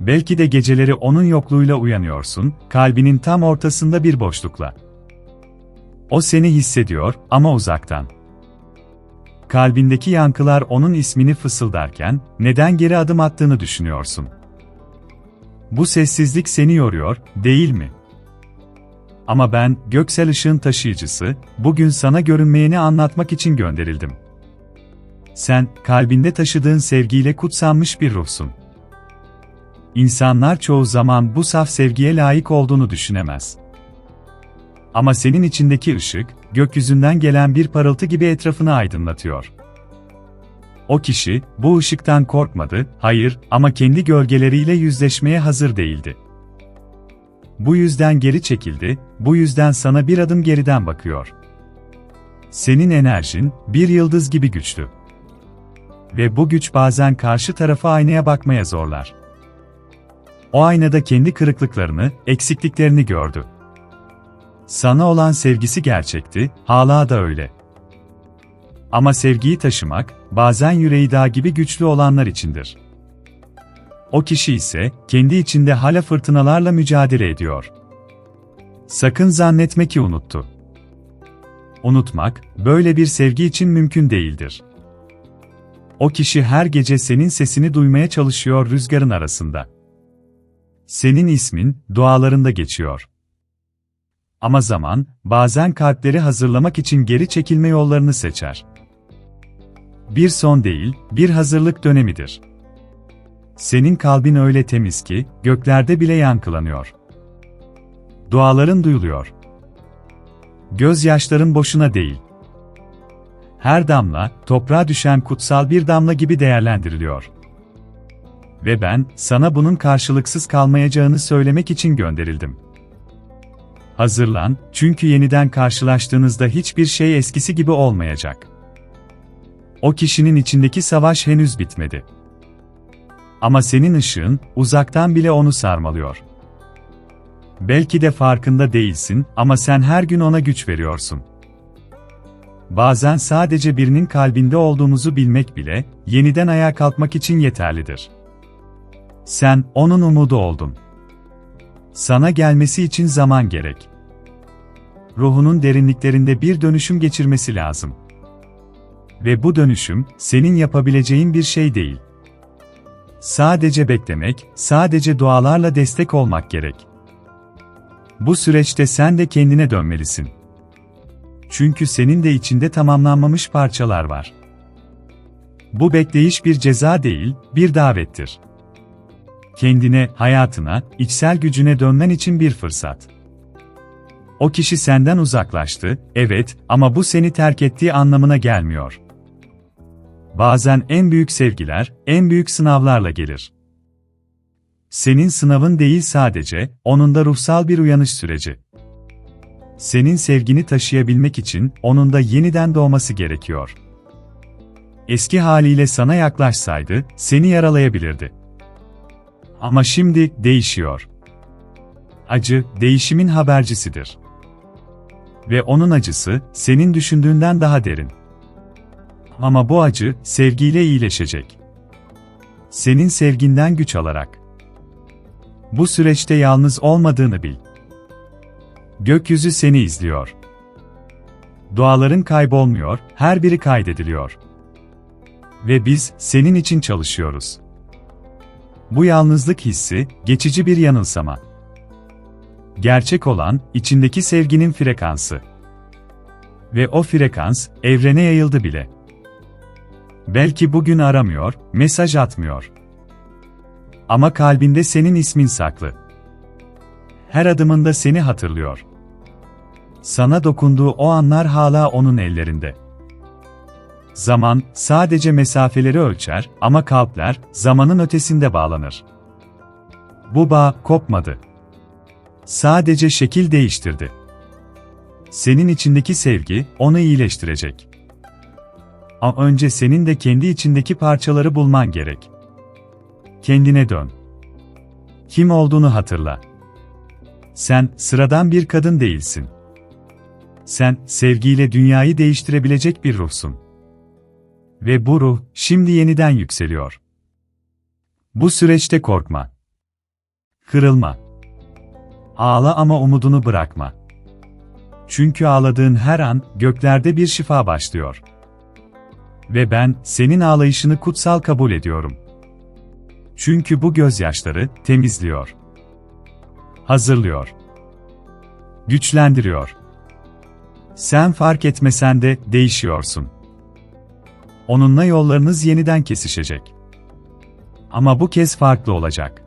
belki de geceleri onun yokluğuyla uyanıyorsun, kalbinin tam ortasında bir boşlukla. O seni hissediyor ama uzaktan. Kalbindeki yankılar onun ismini fısıldarken, neden geri adım attığını düşünüyorsun. Bu sessizlik seni yoruyor, değil mi? Ama ben, göksel ışığın taşıyıcısı, bugün sana görünmeyeni anlatmak için gönderildim. Sen, kalbinde taşıdığın sevgiyle kutsanmış bir ruhsun. İnsanlar çoğu zaman bu saf sevgiye layık olduğunu düşünemez. Ama senin içindeki ışık, gökyüzünden gelen bir parıltı gibi etrafını aydınlatıyor. O kişi, bu ışıktan korkmadı, hayır, ama kendi gölgeleriyle yüzleşmeye hazır değildi. Bu yüzden geri çekildi, bu yüzden sana bir adım geriden bakıyor. Senin enerjin, bir yıldız gibi güçlü. Ve bu güç bazen karşı tarafa aynaya bakmaya zorlar. O aynada kendi kırıklıklarını, eksikliklerini gördü. Sana olan sevgisi gerçekti, hala da öyle. Ama sevgiyi taşımak, bazen yüreği dağ gibi güçlü olanlar içindir. O kişi ise, kendi içinde hala fırtınalarla mücadele ediyor. Sakın zannetme ki unuttu. Unutmak, böyle bir sevgi için mümkün değildir. O kişi her gece senin sesini duymaya çalışıyor rüzgarın arasında. Senin ismin, dualarında geçiyor. Ama zaman, bazen kalpleri hazırlamak için geri çekilme yollarını seçer. Bir son değil, bir hazırlık dönemidir. Senin kalbin öyle temiz ki, göklerde bile yankılanıyor. Duaların duyuluyor. Gözyaşların boşuna değil. Her damla, toprağa düşen kutsal bir damla gibi değerlendiriliyor. Ve ben, sana bunun karşılıksız kalmayacağını söylemek için gönderildim. Hazırlan, çünkü yeniden karşılaştığınızda hiçbir şey eskisi gibi olmayacak. O kişinin içindeki savaş henüz bitmedi. Ama senin ışığın, uzaktan bile onu sarmalıyor. Belki de farkında değilsin ama sen her gün ona güç veriyorsun. Bazen sadece birinin kalbinde olduğumuzu bilmek bile, yeniden ayağa kalkmak için yeterlidir. Sen, onun umudu oldun. Sana gelmesi için zaman gerek. Ruhunun derinliklerinde bir dönüşüm geçirmesi lazım. Ve bu dönüşüm, senin yapabileceğin bir şey değil. Sadece beklemek, sadece dualarla destek olmak gerek. Bu süreçte sen de kendine dönmelisin. Çünkü senin de içinde tamamlanmamış parçalar var. Bu bekleyiş bir ceza değil, bir davettir. Kendine, hayatına, içsel gücüne dönmen için bir fırsat. O kişi senden uzaklaştı, evet, ama bu seni terk ettiği anlamına gelmiyor. Bazen en büyük sevgiler, en büyük sınavlarla gelir. Senin sınavın değil sadece, onun da ruhsal bir uyanış süreci. Senin sevgini taşıyabilmek için, onun da yeniden doğması gerekiyor. Eski haliyle sana yaklaşsaydı, seni yaralayabilirdi. Ama şimdi, değişiyor. Acı, değişimin habercisidir. Ve onun acısı, senin düşündüğünden daha derin. Ama bu acı, sevgiyle iyileşecek. Senin sevginden güç alarak. Bu süreçte yalnız olmadığını bil. Gökyüzü seni izliyor. Duaların kaybolmuyor, her biri kaydediliyor. Ve biz, senin için çalışıyoruz. Bu yalnızlık hissi, geçici bir yanılsama. Gerçek olan, içindeki sevginin frekansı. Ve o frekans, evrene yayıldı bile. Belki bugün aramıyor, mesaj atmıyor. Ama kalbinde senin ismin saklı. Her adımında seni hatırlıyor. Sana dokunduğu o anlar hala onun ellerinde. Zaman, sadece mesafeleri ölçer ama kalpler, zamanın ötesinde bağlanır. Bu bağ, kopmadı. Sadece şekil değiştirdi. Senin içindeki sevgi, onu iyileştirecek. Ama önce senin de kendi içindeki parçaları bulman gerek. Kendine dön. Kim olduğunu hatırla. Sen, sıradan bir kadın değilsin. Sen, sevgiyle dünyayı değiştirebilecek bir ruhsun. Ve bu ruh, şimdi yeniden yükseliyor. Bu süreçte korkma. Kırılma. Ağla ama umudunu bırakma. Çünkü ağladığın her an göklerde bir şifa başlıyor. Ve ben senin ağlayışını kutsal kabul ediyorum. Çünkü bu gözyaşları temizliyor. Hazırlıyor. Güçlendiriyor. Sen fark etmesen de değişiyorsun. Onunla yollarınız yeniden kesişecek. Ama bu kez farklı olacak.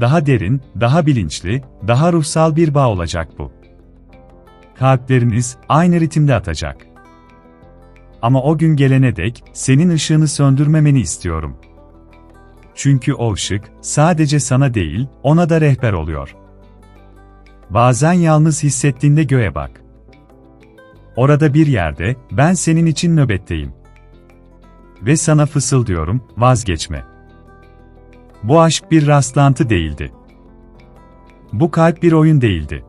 Daha derin, daha bilinçli, daha ruhsal bir bağ olacak bu. Kalpleriniz aynı ritimde atacak. Ama o gün gelene dek senin ışığını söndürmemeni istiyorum. Çünkü o ışık sadece sana değil, ona da rehber oluyor. Bazen yalnız hissettiğinde göğe bak. Orada bir yerde ben senin için nöbetteyim. Ve sana fısıldıyorum, vazgeçme. Bu aşk bir rastlantı değildi. Bu kalp bir oyun değildi.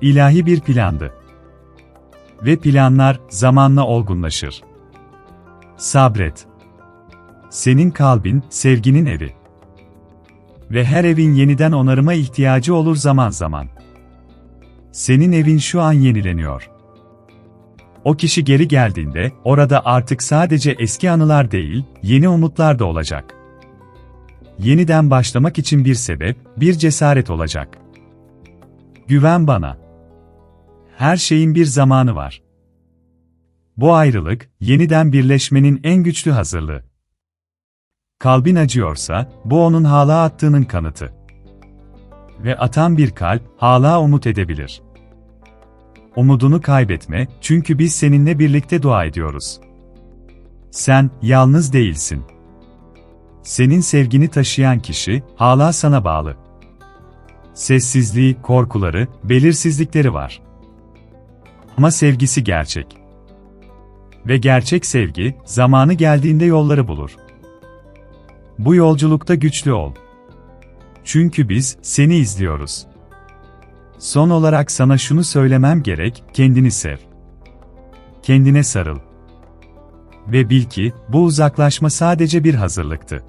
İlahi bir plandı. Ve planlar zamanla olgunlaşır. Sabret. Senin kalbin sevginin evi. Ve her evin yeniden onarıma ihtiyacı olur zaman zaman. Senin evin şu an yenileniyor. O kişi geri geldiğinde orada artık sadece eski anılar değil, yeni umutlar da olacak. Yeniden başlamak için bir sebep, bir cesaret olacak. Güven bana. Her şeyin bir zamanı var. Bu ayrılık, yeniden birleşmenin en güçlü hazırlığı. Kalbin acıyorsa, bu onun hala attığının kanıtı. Ve atan bir kalp, hala umut edebilir. Umudunu kaybetme, çünkü biz seninle birlikte dua ediyoruz. Sen, yalnız değilsin. Senin sevgini taşıyan kişi, hala sana bağlı. Sessizliği, korkuları, belirsizlikleri var. Ama sevgisi gerçek. Ve gerçek sevgi, zamanı geldiğinde yolları bulur. Bu yolculukta güçlü ol. Çünkü biz, seni izliyoruz. Son olarak sana şunu söylemem gerek, kendini sev. Kendine sarıl. Ve bil ki, bu uzaklaşma sadece bir hazırlıktı.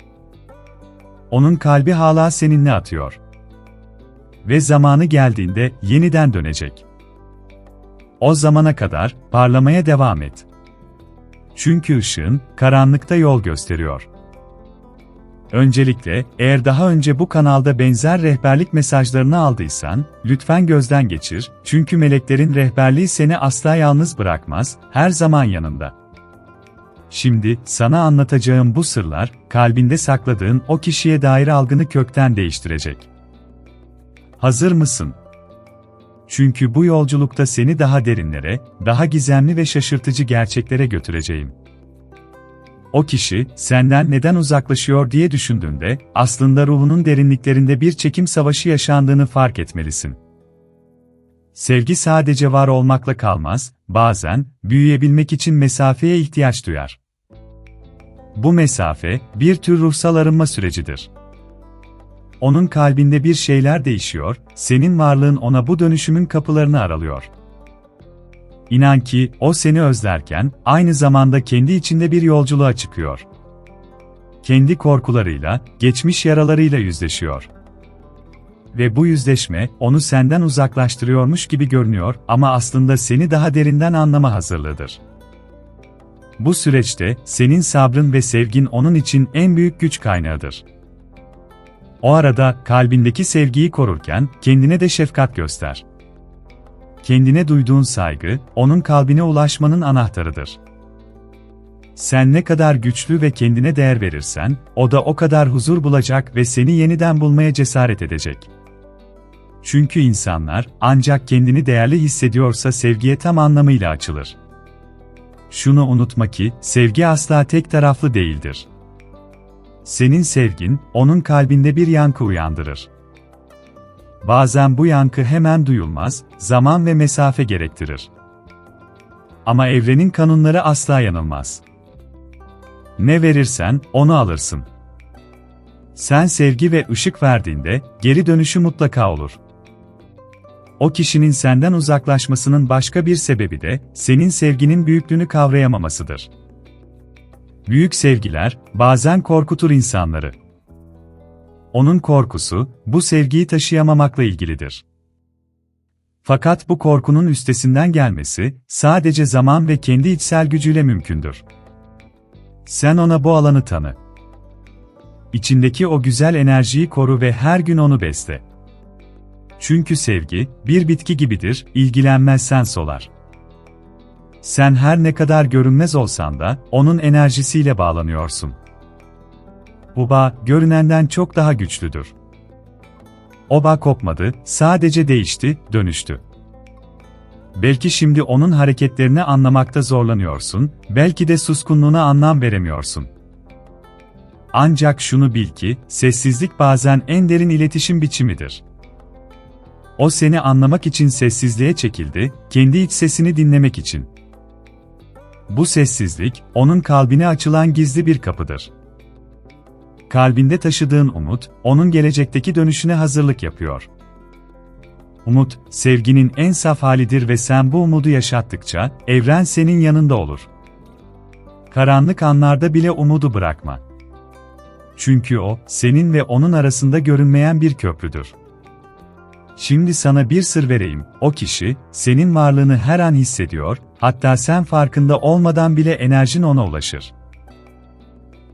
Onun kalbi hala seninle atıyor. Ve zamanı geldiğinde yeniden dönecek. O zamana kadar parlamaya devam et. Çünkü ışığın karanlıkta yol gösteriyor. Öncelikle, eğer daha önce bu kanalda benzer rehberlik mesajlarını aldıysan, lütfen gözden geçir, çünkü meleklerin rehberliği seni asla yalnız bırakmaz, her zaman yanında. Şimdi, sana anlatacağım bu sırlar, kalbinde sakladığın o kişiye dair algını kökten değiştirecek. Hazır mısın? Çünkü bu yolculukta seni daha derinlere, daha gizemli ve şaşırtıcı gerçeklere götüreceğim. O kişi, senden neden uzaklaşıyor diye düşündüğünde, aslında ruhunun derinliklerinde bir çekim savaşı yaşandığını fark etmelisin. Sevgi sadece var olmakla kalmaz, bazen, büyüyebilmek için mesafeye ihtiyaç duyar. Bu mesafe, bir tür ruhsal arınma sürecidir. Onun kalbinde bir şeyler değişiyor, senin varlığın ona bu dönüşümün kapılarını aralıyor. İnan ki, o seni özlerken, aynı zamanda kendi içinde bir yolculuğa çıkıyor. Kendi korkularıyla, geçmiş yaralarıyla yüzleşiyor. Ve bu yüzleşme, onu senden uzaklaştırıyormuş gibi görünüyor ama aslında seni daha derinden anlama hazırlığıdır. Bu süreçte, senin sabrın ve sevgin onun için en büyük güç kaynağıdır. O arada, kalbindeki sevgiyi korurken, kendine de şefkat göster kendine duyduğun saygı, onun kalbine ulaşmanın anahtarıdır. Sen ne kadar güçlü ve kendine değer verirsen, o da o kadar huzur bulacak ve seni yeniden bulmaya cesaret edecek. Çünkü insanlar, ancak kendini değerli hissediyorsa sevgiye tam anlamıyla açılır. Şunu unutma ki, sevgi asla tek taraflı değildir. Senin sevgin, onun kalbinde bir yankı uyandırır. Bazen bu yankı hemen duyulmaz, zaman ve mesafe gerektirir. Ama evrenin kanunları asla yanılmaz. Ne verirsen, onu alırsın. Sen sevgi ve ışık verdiğinde, geri dönüşü mutlaka olur. O kişinin senden uzaklaşmasının başka bir sebebi de, senin sevginin büyüklüğünü kavrayamamasıdır. Büyük sevgiler, bazen korkutur insanları. Onun korkusu, bu sevgiyi taşıyamamakla ilgilidir. Fakat bu korkunun üstesinden gelmesi, sadece zaman ve kendi içsel gücüyle mümkündür. Sen ona bu alanı tanı. İçindeki o güzel enerjiyi koru ve her gün onu besle. Çünkü sevgi, bir bitki gibidir, ilgilenmezsen solar. Sen her ne kadar görünmez olsan da, onun enerjisiyle bağlanıyorsun. Bu görünenden çok daha güçlüdür. O bağ kopmadı, sadece değişti, dönüştü. Belki şimdi onun hareketlerini anlamakta zorlanıyorsun, belki de suskunluğuna anlam veremiyorsun. Ancak şunu bil ki, sessizlik bazen en derin iletişim biçimidir. O seni anlamak için sessizliğe çekildi, kendi iç sesini dinlemek için. Bu sessizlik, onun kalbine açılan gizli bir kapıdır. Kalbinde taşıdığın umut, onun gelecekteki dönüşüne hazırlık yapıyor. Umut, sevginin en saf halidir ve sen bu umudu yaşattıkça, evren senin yanında olur. Karanlık anlarda bile umudu bırakma. Çünkü o, senin ve onun arasında görünmeyen bir köprüdür. Şimdi sana bir sır vereyim, o kişi, senin varlığını her an hissediyor, hatta sen farkında olmadan bile enerjin ona ulaşır.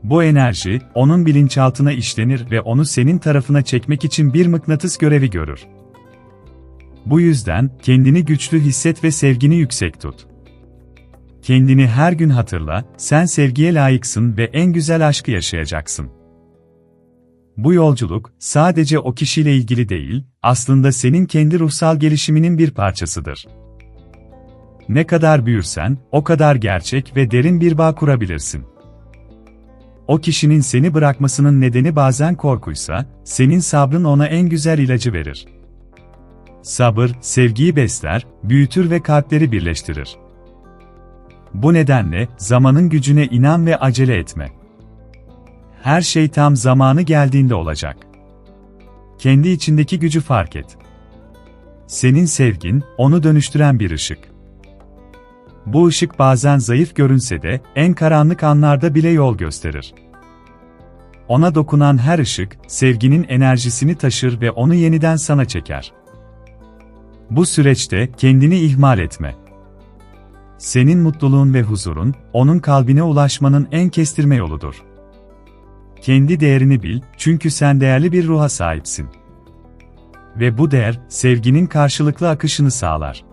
Bu enerji, onun bilinçaltına işlenir ve onu senin tarafına çekmek için bir mıknatıs görevi görür. Bu yüzden, kendini güçlü hisset ve sevgini yüksek tut. Kendini her gün hatırla, sen sevgiye layıksın ve en güzel aşkı yaşayacaksın. Bu yolculuk, sadece o kişiyle ilgili değil, aslında senin kendi ruhsal gelişiminin bir parçasıdır. Ne kadar büyürsen, o kadar gerçek ve derin bir bağ kurabilirsin. O kişinin seni bırakmasının nedeni bazen korkuysa, senin sabrın ona en güzel ilacı verir. Sabır, sevgiyi besler, büyütür ve kalpleri birleştirir. Bu nedenle, zamanın gücüne inan ve acele etme. Her şey tam zamanı geldiğinde olacak. Kendi içindeki gücü fark et. Senin sevgin, onu dönüştüren bir ışık. Bu ışık bazen zayıf görünse de, en karanlık anlarda bile yol gösterir. Ona dokunan her ışık, sevginin enerjisini taşır ve onu yeniden sana çeker. Bu süreçte kendini ihmal etme. Senin mutluluğun ve huzurun, onun kalbine ulaşmanın en kestirme yoludur. Kendi değerini bil, çünkü sen değerli bir ruha sahipsin. Ve bu değer, sevginin karşılıklı akışını sağlar.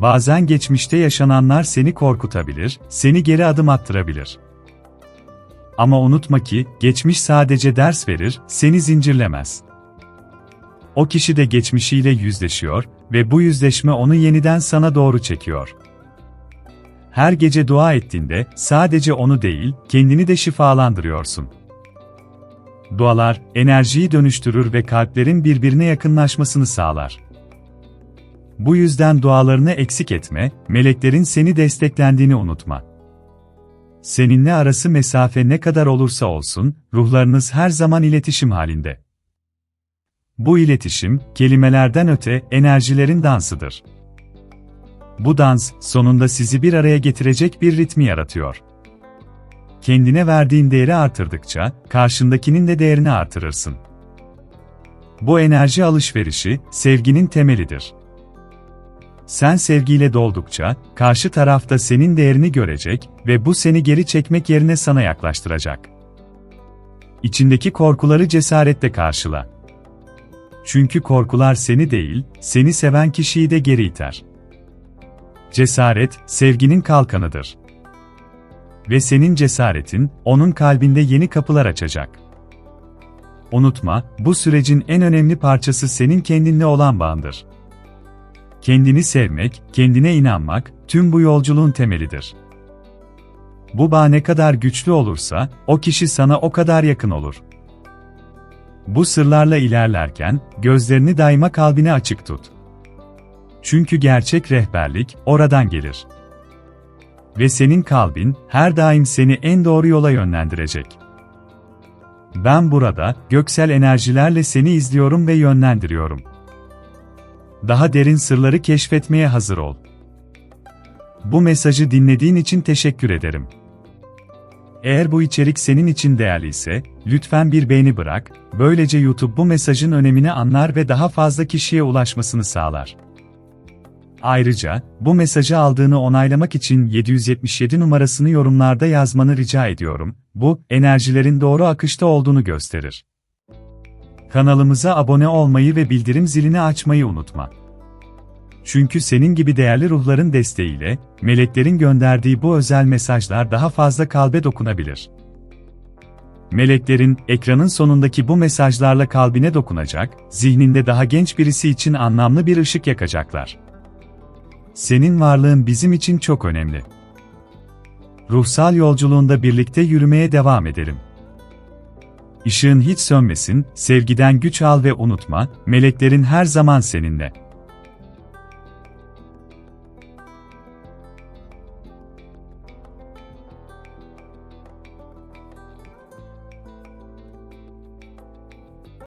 Bazen geçmişte yaşananlar seni korkutabilir, seni geri adım attırabilir. Ama unutma ki, geçmiş sadece ders verir, seni zincirlemez. O kişi de geçmişiyle yüzleşiyor ve bu yüzleşme onu yeniden sana doğru çekiyor. Her gece dua ettiğinde sadece onu değil, kendini de şifalandırıyorsun. Dualar enerjiyi dönüştürür ve kalplerin birbirine yakınlaşmasını sağlar. Bu yüzden dualarını eksik etme, meleklerin seni desteklendiğini unutma. Seninle arası mesafe ne kadar olursa olsun, ruhlarınız her zaman iletişim halinde. Bu iletişim, kelimelerden öte, enerjilerin dansıdır. Bu dans, sonunda sizi bir araya getirecek bir ritmi yaratıyor. Kendine verdiğin değeri artırdıkça, karşındakinin de değerini artırırsın. Bu enerji alışverişi, sevginin temelidir. Sen sevgiyle doldukça, karşı tarafta senin değerini görecek ve bu seni geri çekmek yerine sana yaklaştıracak. İçindeki korkuları cesaretle karşıla. Çünkü korkular seni değil, seni seven kişiyi de geri iter. Cesaret, sevginin kalkanıdır. Ve senin cesaretin, onun kalbinde yeni kapılar açacak. Unutma, bu sürecin en önemli parçası senin kendinle olan bağındır. Kendini sevmek, kendine inanmak, tüm bu yolculuğun temelidir. Bu bağ ne kadar güçlü olursa, o kişi sana o kadar yakın olur. Bu sırlarla ilerlerken, gözlerini daima kalbine açık tut. Çünkü gerçek rehberlik, oradan gelir. Ve senin kalbin, her daim seni en doğru yola yönlendirecek. Ben burada, göksel enerjilerle seni izliyorum ve yönlendiriyorum. Daha derin sırları keşfetmeye hazır ol. Bu mesajı dinlediğin için teşekkür ederim. Eğer bu içerik senin için değerliyse, lütfen bir beğeni bırak, böylece YouTube bu mesajın önemini anlar ve daha fazla kişiye ulaşmasını sağlar. Ayrıca, bu mesajı aldığını onaylamak için 777 numarasını yorumlarda yazmanı rica ediyorum. Bu, enerjilerin doğru akışta olduğunu gösterir. Kanalımıza abone olmayı ve bildirim zilini açmayı unutma. Çünkü senin gibi değerli ruhların desteğiyle, meleklerin gönderdiği bu özel mesajlar daha fazla kalbe dokunabilir. Meleklerin, ekranın sonundaki bu mesajlarla kalbine dokunacak, zihninde daha genç birisi için anlamlı bir ışık yakacaklar. Senin varlığın bizim için çok önemli. Ruhsal yolculuğunda birlikte yürümeye devam edelim. Işığın hiç sönmesin, sevgiden güç al ve unutma, meleklerin her zaman seninle.